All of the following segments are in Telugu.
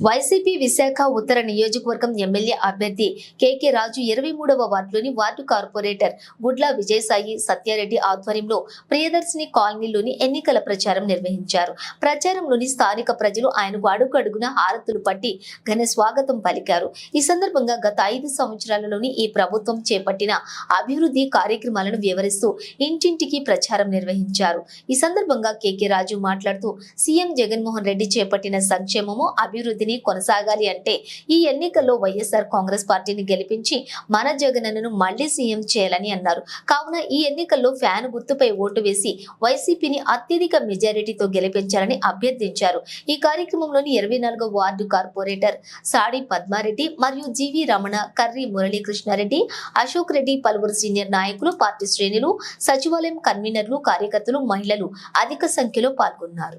వైసీపీ విశాఖ ఉత్తర నియోజకవర్గం ఎమ్మెల్యే అభ్యర్థి కేకే రాజు ఇరవై మూడవ వార్డులోని వార్డు కార్పొరేటర్ గుడ్ల విజయసాయి సత్యారెడ్డి ఆధ్వర్యంలో ప్రియదర్శిని కాలనీలోని ఎన్నికల ప్రచారం నిర్వహించారు. ప్రచారంలోని స్థానిక ప్రజలు ఆయనకు అడుగడుగున హారతులు పట్టి ఘన స్వాగతం పలికారు. ఈ సందర్భంగా గత ఐదు సంవత్సరాలలోని ఈ ప్రభుత్వం చేపట్టిన అభివృద్ధి కార్యక్రమాలను వివరిస్తూ ఇంటింటికి ప్రచారం నిర్వహించారు. ఈ సందర్భంగా కేకే రాజు మాట్లాడుతూ సీఎం జగన్మోహన్ రెడ్డి చేపట్టిన సంక్షేమము అభివృద్ధిని కొనసాగాలి అంటే ఈ ఎన్నికల్లో వైఎస్ఆర్ కాంగ్రెస్ పార్టీని గెలిపించి మన జగనన్నను మళ్ళీ సీఎం చేయాలని అన్నారు. కావున ఈ ఎన్నికల్లో ఫ్యాన్ గుర్తుపై ఓటు వేసి వైసీపీని అత్యధిక మెజారిటీతో గెలిపించాలని అభ్యర్థించారు. ఈ కార్యక్రమంలోని ఇరవై నాలుగో వార్డు కార్పొరేటర్ సాడి పద్మారెడ్డి మరియు జీవి రమణ కర్రి మురళీకృష్ణారెడ్డి అశోక్ రెడ్డి పలువురు సీనియర్ నాయకులు పార్టీ శ్రేణులు సచివాలయం కన్వీనర్లు కార్యకర్తలు మహిళలు అధిక సంఖ్యలో పాల్గొన్నారు.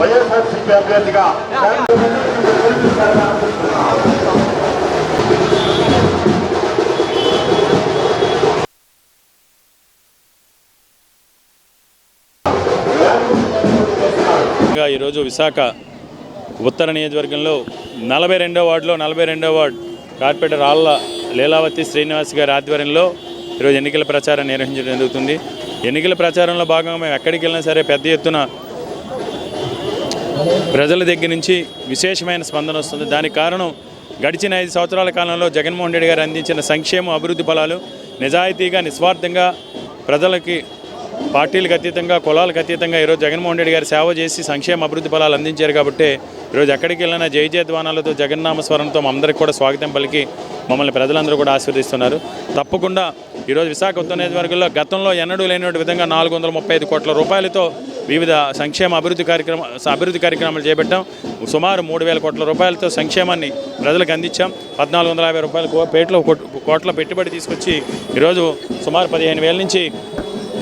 వైఎస్ఆర్సీపీ అభ్యర్థిగా ఇంకా ఈరోజు విశాఖ ఉత్తర నియోజకవర్గంలో నలభై రెండో వార్డులో నలభై రెండో వార్డు కార్పొరేటర్ ఆళ్ళ లీలావతి శ్రీనివాస్ గారి ఆధ్వర్యంలో ఈరోజు ఎన్నికల ప్రచారం నిర్వహించడం జరుగుతుంది. ఎన్నికల ప్రచారంలో భాగంగా మేము ఎక్కడికి వెళ్ళినా సరే పెద్ద ఎత్తున ప్రజల దగ్గర నుంచి విశేషమైన స్పందన వస్తుంది. దానికి కారణం గడిచిన ఐదు సంవత్సరాల కాలంలో జగన్మోహన్ రెడ్డి గారు అందించిన సంక్షేమ అభివృద్ధి ఫలాలు నిజాయితీగా నిస్వార్థంగా ప్రజలకి పార్టీలకు అతీతంగా కులాలకు అతీతంగా ఈరోజు జగన్మోహన్ రెడ్డి గారు సేవ చేసి సంక్షేమ అభివృద్ధి ఫలాలు అందించారు కాబట్టి ఈరోజు ఎక్కడికి వెళ్ళినా జై జయధ్వానాలతో జగన్నామ స్వరంతో అందరికీ కూడా స్వాగతం పలికి మమ్మల్ని ప్రజలందరూ కూడా ఆశీర్దిస్తున్నారు తప్పకుండా ఈరోజు విశాఖ ఉత్తర నియోజకవర్గంలో గతంలో ఎన్నడూ లేని విధంగా నాలుగు వందల ముప్పై ఐదు కోట్ల రూపాయలతో వివిధ సంక్షేమ అభివృద్ధి కార్యక్రమ అభివృద్ధి కార్యక్రమాలు చేపట్టాం. సుమారు మూడు వేల కోట్ల రూపాయలతో సంక్షేమాన్ని ప్రజలకు అందించాం. పద్నాలుగు వందల యాభై రూపాయల పేట్లో కోట్- కోట్ల పెట్టుబడి తీసుకొచ్చి ఈరోజు సుమారు పదిహేను వేల నుంచి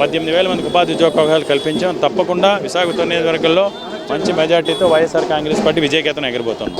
పద్దెనిమిది వేల మందికి ఉపాధి అవకాశాలు కల్పించాం. తప్పకుండా విశాఖ తొమ్మిది వర్గంలో మంచి మెజార్టీతో వైఎస్ఆర్ కాంగ్రెస్ పార్టీ విజయకేతనం ఎగిరిపోతుంది